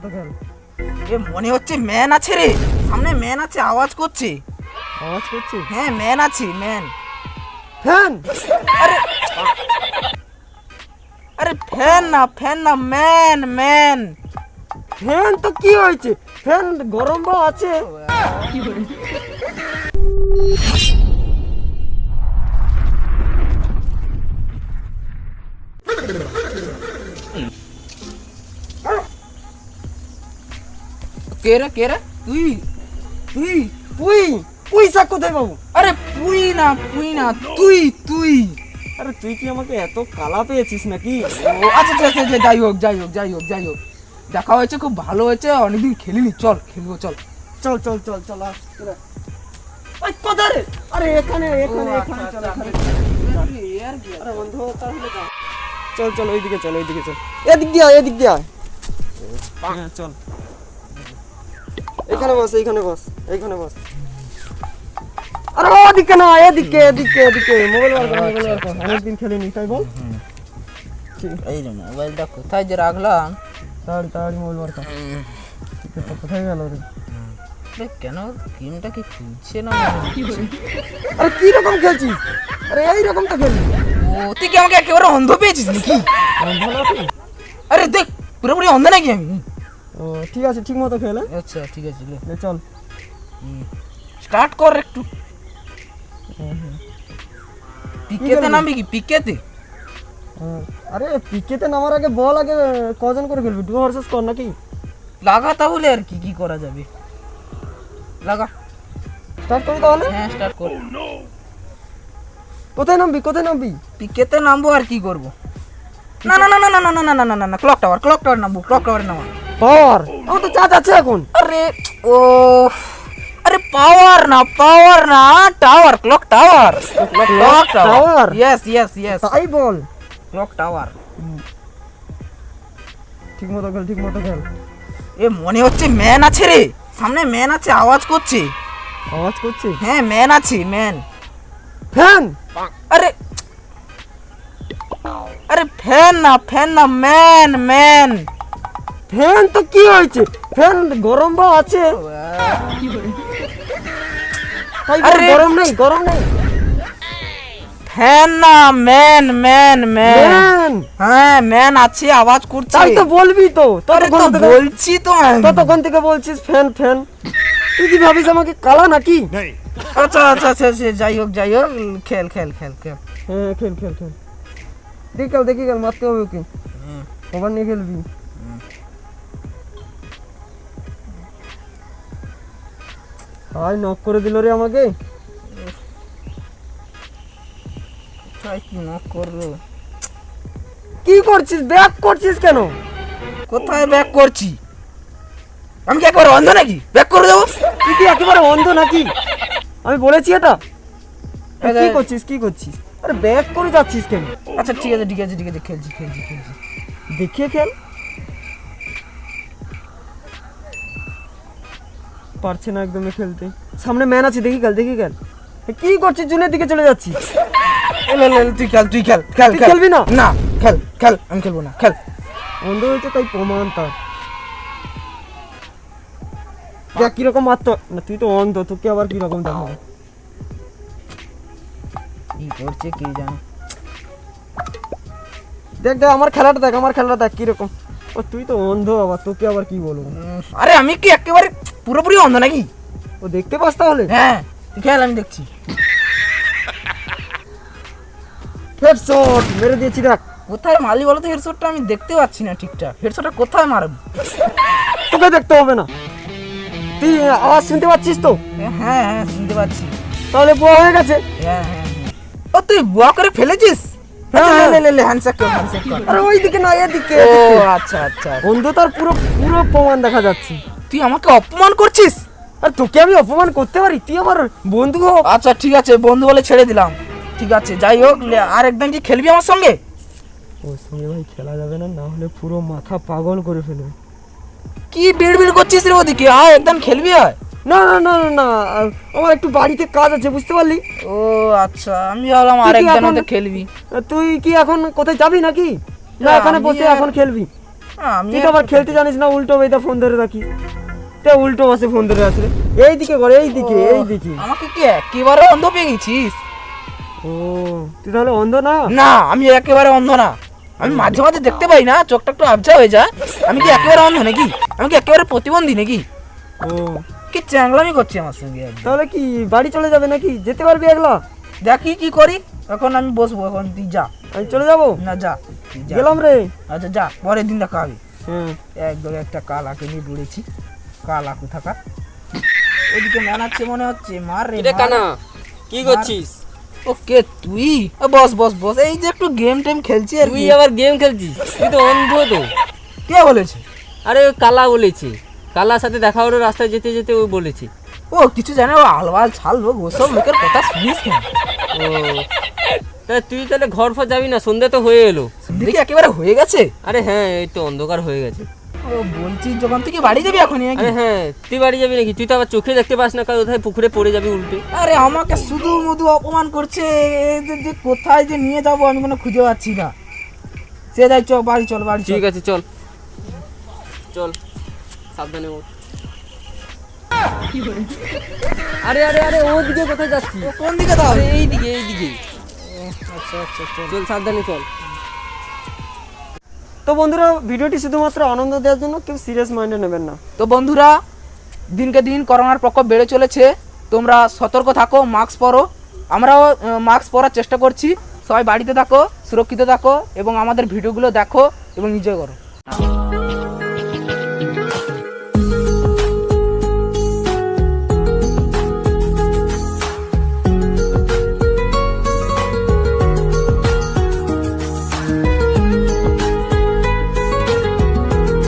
মতো খেল। এ মনে হচ্ছে ম্যান আছে রে। সামনে ম্যান আছে আওয়াজ করছে। আওয়াজ করছে? হ্যাঁ ম্যান আছে ম্যান। ফ্যান? আরে আরে ফ্যান না ফ্যান না ম্যান ম্যান। ফ্যান তো কি হয়েছে? ফ্যান গরম বা আছে? কে রে, কে রে? তুই তুই পুই পুই শাক কোথায় বাবু। আরে পুই না পুই না, তুই তুই। আরে তুই কি আমাকে এত কালা পেয়েছিস নাকি? ও আচ্ছা ঠিক আছে যাই হোক যাই হোক যাই হোক যাই হোক। দেখা হয়েছে, খুব ভালো হয়েছে, অনেকদিন খেলিনি। চল, খেলব, চল। চল চল চল চল ওই কোথায় রে? আরে, এখানে এখানে এখানে, চল, এখানে আরে চল। চল ওইদিকে চল ওইদিকে চল। এদিক দিয়ে এদিক দিয়ে। হ্যাঁ চল। এখানে বস এইখানে বস এইখানে বস। আরে ওদিকে না এদিকে এদিকে এদিকে। মোবাইল বার কর মোবাইল বার কর অনেকদিন খেলিনি তাই বল? এই রে মোবাইলটা কোথায় যে রাখলাম। তাড়াতাড়ি তাড়াতাড়ি মোবাইল বার কর কোথায় গেল রে? কেন গেমটা কি খুলছে না? আরে কি রকম খেলছিস? আরে এই রকম তো খেলবি ও তুই কি আমাকে একেবারে অন্ধ পেয়েছিস নাকি? ভালো আছিস আরে দেখ পুরোপুরি অন্ধ নাকি আমি? ও ঠিক আছে ঠিক মতো খেলে আচ্ছা ঠিক আছে লে চল স্টার্ট কর একটু পিকেতে নামবি কি পিকেতে হ্যাঁ। আরে পিকেতে নামার আগে বল আগে কজন করে খেলবি ডু ভার্সেস কর নাকি লাগা তাহলে আর কি কি করা যাবে লাগা স্টার্ট করি তাহলে হ্যাঁ স্টার্ট কর কোথায় নামবি কোথায় নামবি পিকেতে নামবো আর কি করব না না না না না না না না না না না ক্লক টাওয়ার ক্লক টাওয়ার নামবো ক্লক টাওয়ারে নামা পাওয়ার আমার তো চার্জ আছে এখন আরে ও अरे पावर ना पावर ना tower clock tower clock tower yes yes yes I बोल क्लॉक टावर ঠিক মতো গেল ঠিক মতো গেল এ মনে হচ্ছে ম্যান আছে রে সামনে ম্যান আছে আওয়াজ করছে আওয়াজ করছে হ্যাঁ ম্যান আছে ম্যান ফ্যান আরে अरे फ़ैन ना फ़ैन ना मैन मैन ফ্যান তো কি হয়েছে? ফ্যান গরম বা আছে? গরম নেই গরম নেই। ফ্যান না ম্যান ম্যান ম্যান। হ্যাঁ ম্যান আছে আওয়াজ করছে। তাই তো বলবি তো। আরে তো বলছি তো। ততক্ষণ থেকে বলছিস ফ্যান ফ্যান। তুই কি ভাবিস আমাকে কালা নাকি? আচ্ছা আচ্ছা আচ্ছা আচ্ছা, যাই হোক যাই হোক খেল খেল খেল খেল। হ্যাঁ খেল খেল খেল। দেখি খেল দেখি খেল মারতে হবে ওকে। ওভার নিয়ে খেলবি। নক করে দিল রে আমাকে। কি নক করব? কি করছিস? ব্যাক করছিস কেন? কোথায় ব্যাক করছি? আমি কি একবার অন্ধ নাকি? ব্যাক করে দেবো? তুই কি একেবারে অন্ধ নাকি? আমি বলেছি এটা। কি করছিস? কি করছিস? আরে ব্যাক করে যাচ্ছিস কেন? আচ্ছা ঠিক আছে ঠিক আছে ঠিক আছে খেলছি খেলছি খেলছি। দেখিয়ে খেল। পারছে না একদমই খেলতে। সামনে ম্যান আছে দেখি খেল দেখি খেল। কি করছিস? জুনের দিকে চলে যাচ্ছিস। এল, তুই খেল তুই খেল খেল খেলবি না? না খেল খেল আমি খেলব না খেল। অন্ধ হয়েছে তাই প্রমাণ তার। দেখ কীরকম মারত না তুই তো অন্ধ তোকে আবার কীরকম দেখাবো? কি করছে কি জানে? দেখ দেখ আমার খেলাটা দেখ আমার খেলাটা দেখ কীরকম। ও তুই তো অন্ধ আবার তোকে আবার কি বলব? আরে আমি কি একেবারে পুরোপুরি অন্ধ নাকি? ও দেখতে পাস তাহলে? হ্যাঁ খেল আমি দেখছি। হেডশট মেরে দিয়েছি দেখ। কোথায় মালি বলো তো হেডশটটা আমি দেখতে পাচ্ছি না ঠিকঠাক। হেডশটটা কোথায় মারব? তোকে দেখতে হবে না। তুই আওয়াজ শুনতে পাচ্ছিস তো? হ্যাঁ হ্যাঁ শুনতে পাচ্ছি। তাহলে বুয়া হয়ে গেছে। হ্যাঁ হ্যাঁ হ্যাঁ। ও তুই বুয়া করে ফেলেছিস? অন্ধতার পুরো পুরো প্রমাণ দেখা যাচ্ছে। তুই আমাকে অপমান করছিস? আর তোকে আমি অপমান করতে পারি? তুই আমার বন্ধু আচ্ছা ঠিক আছে বন্ধু বলে ছেড়ে দিলাম। ঠিক আছে যাই হোক আর একদম কি খেলবি আমার সঙ্গে? ওর সঙ্গে ভাই খেলা যাবে না না হলে পুরো মাথা পাগল করে ফেলবে। কি বিড় বিড় করছিস রে ওদিকে? আয় একদম খেলবি আয়। না না না না না আমার একটু বাড়িতে কাজ আছে বুঝতে পারলি? ও আচ্ছা আমি ভাবলাম তুই আর কি একজন এখন- খেলবি। তুই কি এখন কোথায় যাবি নাকি? না এখানে বসে এখন খেলবি। আমি তুই তো আবার খেলতে জানিস না উল্টো বেদা ফোন ধরে রাখিস তে উল্টো বসে ফোন ধরে আছে এই দিকে করে এই দিকে এই দিকে আমাকে কি একেবারে অন্ধ পেয়ে গেছিস? ও তুই তাহলে অন্ধ না? না আমি একেবারে অন্ধ না। আমি মাঝে মাঝে দেখতে পাই না চোখটা একটু আবজা হয়ে যায়। আমি কি একেবারে অন্ধ নাকি? আমি কি একেবারে প্রতিবন্ধী নাকি? ও কি চ্যাংলামি করছি আমার সঙ্গে তাহলে কি বাড়ি চলে যাবে নাকি? যেতে পারবি একলা? দেখি কি করি এখন আমি বসবো এখন তুই যা। আমি চলে যাব? না যা। তুই গেলাম রে। আচ্ছা যা পরের দিন দেখা হবে। হ্যাঁ। একদম একটা কালাকে নিয়ে দৌড়েছি কালা কোথাকার? ওদিকে মানাচ্ছে মনে হচ্ছে মার রে। কানা কি করছিস? ও কে তুই বস বস বস এই যে একটু গেম টেম খেলছি আর তুই আবার গেম খেলছিস? তুই তো অন্ধ তো। কে বলেছে? আরে কালা বলেছে। কালার সাথে দেখা হলো রাস্তায় যেতে যেতে ও বলেছি। ও কিছু জানে ও আলবাল ছাল লোক ওসব লোকের কথা শুনিস কেন? ও তা তুই তাহলে ঘর ফর যাবি না? সন্ধ্যা তো হয়ে এলো। দেখি একেবারে হয়ে গেছে? আরে হ্যাঁ এই তো অন্ধকার হয়ে গেছে। ও বলছিস যখন থেকে বাড়ি যাবি এখনই নাকি? আরে হ্যাঁ তুই বাড়ি যাবি নাকি? তুই তো আবার চোখে দেখতে পাস না কারণ কোথায় পুকুরে পড়ে যাবি উল্টে। আরে আমাকে শুধু মধু অপমান করছে যে- কোথায় যে নিয়ে যাব আমি কোনো খুঁজে পাচ্ছি না। সে যাই চল বাড়ি চল বাড়ি ঠিক আছে চল। চল। সাবধানে ওঠ। আরে আরে আরে ওদিকে কোথায় যাচ্ছি কোন দিকে দাও? আরে এই দিকে এই দিকে। আচ্ছা আচ্ছা চল চল সাবধানে চল। তো বন্ধুরা ভিডিওটি শুধুমাত্র আনন্দ দেওয়ার জন্য কেউ সিরিয়াস মাইন্ডে নেবেন না। তো বন্ধুরা দিনকে দিন করোনার প্রকোপ বেড়ে চলেছে। তোমরা সতর্ক থাকো মাস্ক পরো। আমরাও মাস্ক পরার চেষ্টা করছি। সবাই বাড়িতে থাকো সুরক্ষিত থাকো এবং আমাদের ভিডিওগুলো দেখো এবং এনজয় করো।